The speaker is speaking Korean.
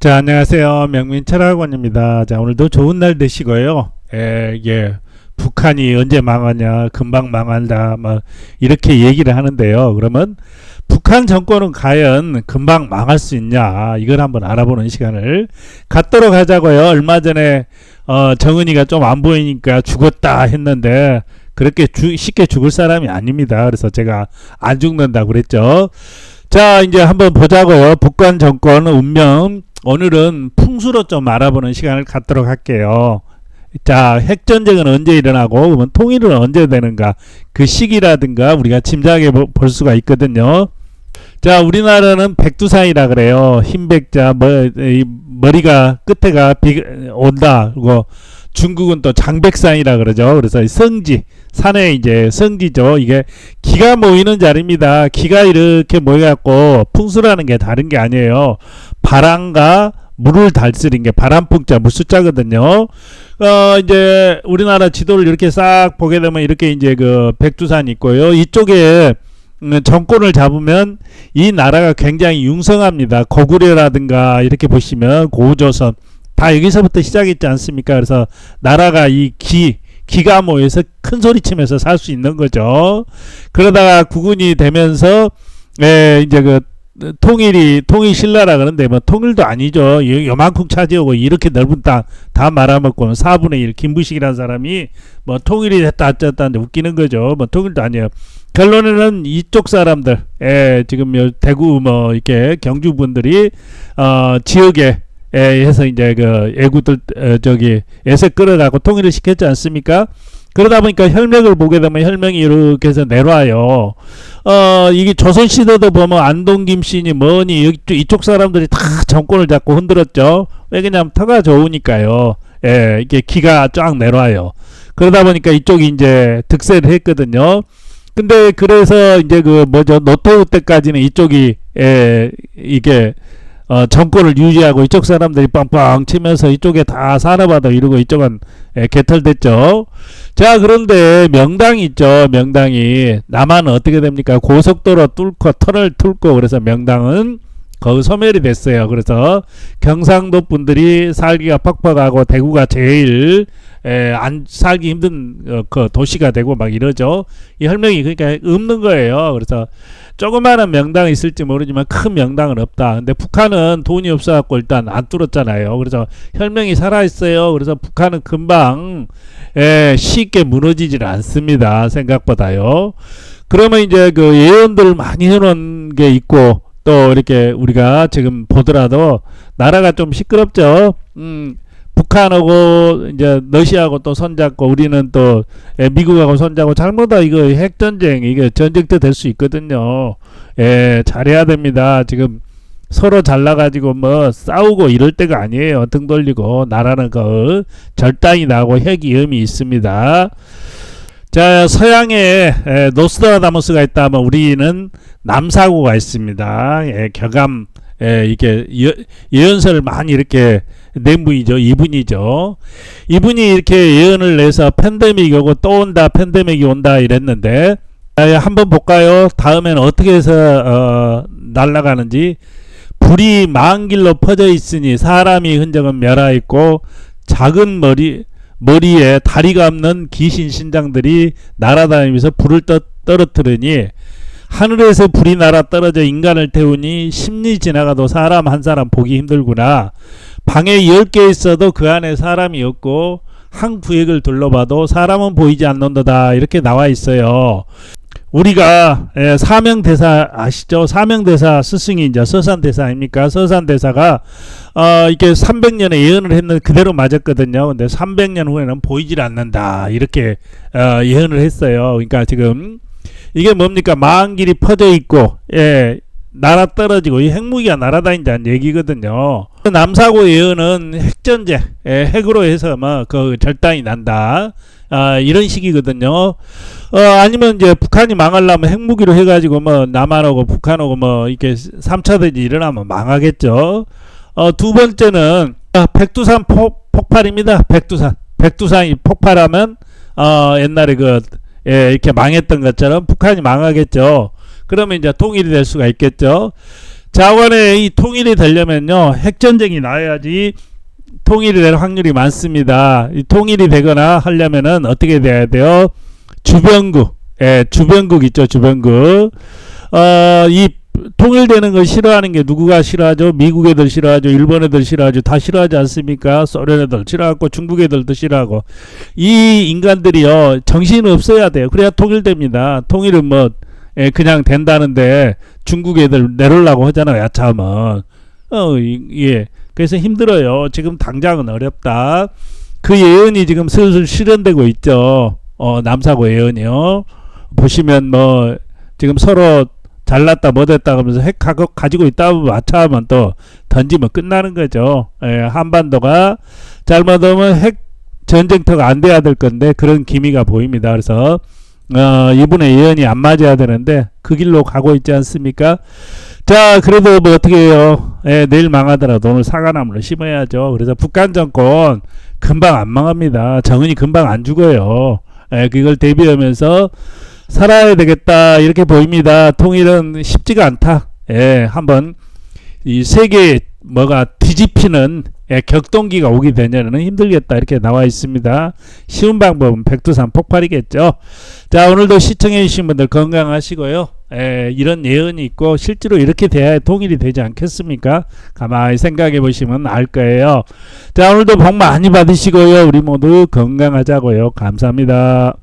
자, 안녕하세요. 명민 철학원입니다. 자, 오늘도 좋은 날 되시고요. 에, 예. 북한이 언제 망하냐, 금방 망한다, 뭐, 이렇게 얘기를 하는데요. 그러면 북한 정권은 과연 금방 망할 수 있냐, 이걸 한번 알아보는 시간을 갖도록 하자고요. 얼마 전에, 어, 정은이가 좀 안 보이니까 죽었다 했는데, 그렇게 주, 쉽게 죽을 사람이 아닙니다. 그래서 제가 안 죽는다고 그랬죠. 자, 이제 한번 보자고요. 북한 정권 운명. 오늘은 풍수로 좀 알아보는 시간을 갖도록 할게요. 자, 핵전쟁은 언제 일어나고, 그러면 통일은 언제 되는가, 그 시기라든가 우리가 짐작해 보- 볼 수가 있거든요. 자, 우리나라는 백두산이라 그래요. 흰백자, 머, 이 머리 가, 끝에가 비, 온다. 그리고 중국은 또 장백산이라 그러죠. 그래서 이 성지, 산에 이제 성지죠. 이게 기가 모이는 자리입니다. 기가 이렇게 모여갖고 풍수라는 게 다른 게 아니에요. 바람과 물을 달쓰는 게 바람풍자 물숫자거든요. 어 이제 우리나라 지도를 이렇게 싹 보게 되면 이렇게 이제 그 백두산이 있고요. 이쪽에 음, 정권을 잡으면 이 나라가 굉장히 융성합니다. 고구려라든가 이렇게 보시면 고조선 다 여기서부터 시작했지 않습니까? 그래서 나라가 이 기, 기가 모여서 큰 소리 치면서 살 수 있는 거죠. 그러다가 국군이 되면서, 에, 이제 그, 통일이, 통일 신라라 그러는데, 뭐, 통일도 아니죠. 요- 요만큼 차지하고 이렇게 넓은 땅 다 말아먹고는 4분의 1, 김부식이라는 사람이 뭐, 통일이 됐다, 어쨌다 하는데 웃기는 거죠. 뭐, 통일도 아니에요. 결론에는 이쪽 사람들, 에, 지금 요 대구 뭐, 이렇게 경주 분들이, 어, 지역에, 에 해서 이제 그 애구들 어, 저기 에서 끌어가고 통일을 시켰지 않습니까? 그러다 보니까 혈맥을 보게 되면 혈맹이 이렇게 해서 내려와요. 어 이게 조선 시대도 보면 안동 김씨니 뭐니 이쪽, 이쪽 사람들이 다 정권을 잡고 흔들었죠. 왜냐면 터가 좋으니까요. 예, 이게 기가 쫙 내려와요. 그러다 보니까 이쪽이 이제 득세를 했거든요. 근데 그래서 이제 그 뭐죠 노태우 때까지는 이쪽이 예, 이게 어, 정권을 유지하고 이쪽 사람들이 빵빵 치면서 이쪽에 다 산업화도 이루고 이쪽은 예, 개털됐죠. 자 그런데 명당이 있죠. 명당이 남한은 어떻게 됩니까? 고속도로 뚫고 터널 뚫고 그래서 명당은 거기 소멸이 됐어요. 그래서 경상도 분들이 살기가 퍽퍽하고 대구가 제일 에, 안 살기 힘든 어, 그 도시가 되고 막 이러죠. 이 혈명이 그러니까 없는 거예요. 그래서 조그마한 명당이 있을지 모르지만 큰 명당은 없다. 근데 북한은 돈이 없어갖고 일단 안 뚫었잖아요. 그래서 혈명이 살아있어요. 그래서 북한은 금방 에, 쉽게 무너지질 않습니다. 생각보다요. 그러면 이제 그 예언들 많이 해놓은 게 있고 또 이렇게 우리가 지금 보더라도 나라가 좀 시끄럽죠. 음, 북한하고 이제 러시아하고 또 손잡고 우리는 또 에, 미국하고 손잡고 잘못하 이거 핵 전쟁 이게 전쟁 때될수 있거든요. 예, 잘해야 됩니다. 지금 서로 잘나가지고 뭐 싸우고 이럴 때가 아니에요. 등 돌리고 나라는 그 절단이 나고 핵 위험이 있습니다. 자 서양에 에, 노스트라다무스가 있다면 우리는 남사고가 있습니다. 예, 격암 예, 이게 예, 예언서를 많이 이렇게 낸 분이죠. 이분이죠. 이분이 이렇게 예언을 내서 팬데믹이 오고 또 온다, 팬데믹이 온다 이랬는데 아, 한번 볼까요? 다음에는 어떻게 해서 어, 날아가는지 불이 망 길로 퍼져 있으니 사람이 흔적은 멸하 있고 작은 머리 머리에 다리가 없는 귀신 신장들이 날아다니면서 불을 떠, 떨어뜨리니 하늘에서 불이 날아 떨어져 인간을 태우니 심리 지나가도 사람 한 사람 보기 힘들구나. 방에 열개 있어도 그 안에 사람이 없고 한 구역을 둘러봐도 사람은 보이지 않는다. 이렇게 나와 있어요. 우리가 예, 사명대사 아시죠? 사명대사 스승이 이제 서산대사 아닙니까? 서산대사가 어, 이게 300년에 예언을 했는데 그대로 맞았거든요. 근데 300년 후에는 보이질 않는다. 이렇게 어, 예언을 했어요. 그러니까 지금 이게 뭡니까? 망길이 퍼져 있고 예, 날아 떨어지고 이 핵무기가 날아다닌다는 얘기거든요. 남사고 예언은 핵전쟁, 예, 핵으로 해서 뭐그 절단이 난다. 아, 이런 식이거든요. 어, 아니면 이제 북한이 망하려면 핵무기로 해가지고 뭐 남한하고 북한하고 뭐 이렇게 3차 대전이 일어나면 망하겠죠. 어, 두 번째는 아, 백두산 폭, 폭발입니다. 백두산. 백두산이 폭발하면 어, 옛날에 그 예, 이렇게 망했던 것처럼 북한이 망하겠죠. 그러면 이제 통일이 될 수가 있겠죠. 자원의 이 통일이 되려면요 핵전쟁이 나야지 통일이 될 확률이 많습니다. 이 통일이 되거나 하려면은 어떻게 돼야 돼요? 주변국, 예, 주변국 있죠, 주변국. 어, 이 통일되는 걸 싫어하는 게 누구가 싫어하죠? 미국 애들 싫어하죠, 일본 애들 싫어하죠, 다 싫어하지 않습니까? 소련 애들 싫어하고 중국 애들도 싫어하고 이 인간들이요 정신 없어야 돼요. 그래야 통일됩니다. 통일은 뭐 예, 그냥 된다는데 중국 애들 내려려고 하잖아요. 야참은 어, 이- 예. 그래서 힘들어요. 지금 당장은 어렵다. 그 예언이 지금 슬슬 실현되고 있죠. 어, 남사고 예언이요. 보시면 뭐 지금 서로 잘났다 못했다 하면서 핵 가, 가지고 있다 마차하면 또 던지면 끝나는 거죠. 예, 한반도가 잘못하면 핵 전쟁터가 안 돼야 될 건데 그런 기미가 보입니다. 그래서 어, 이분의 예언이 안 맞아야 되는데 그 길로 가고 있지 않습니까? 자, 그래도 뭐 어떻게 해요? 예, 내일 망하더라도 오늘 사과나무를 심어야죠. 그래서 북한 정권 금방 안 망합니다. 정은이 금방 안 죽어요. 예, 그걸 대비하면서 살아야 되겠다 이렇게 보입니다. 통일은 쉽지가 않다. 예, 한번 이 세계 뭐가 뒤집히는 예, 격동기가 오게 되냐는 힘들겠다 이렇게 나와 있습니다. 쉬운 방법은 백두산 폭발이겠죠. 자 오늘도 시청해 주신 분들 건강하시고요. 에, 이런 예언이 있고 실제로 이렇게 돼야 통일이 되지 않겠습니까? 가만히 생각해 보시면 알 거예요. 자 오늘도 복 많이 받으시고요. 우리 모두 건강하자고요. 감사합니다.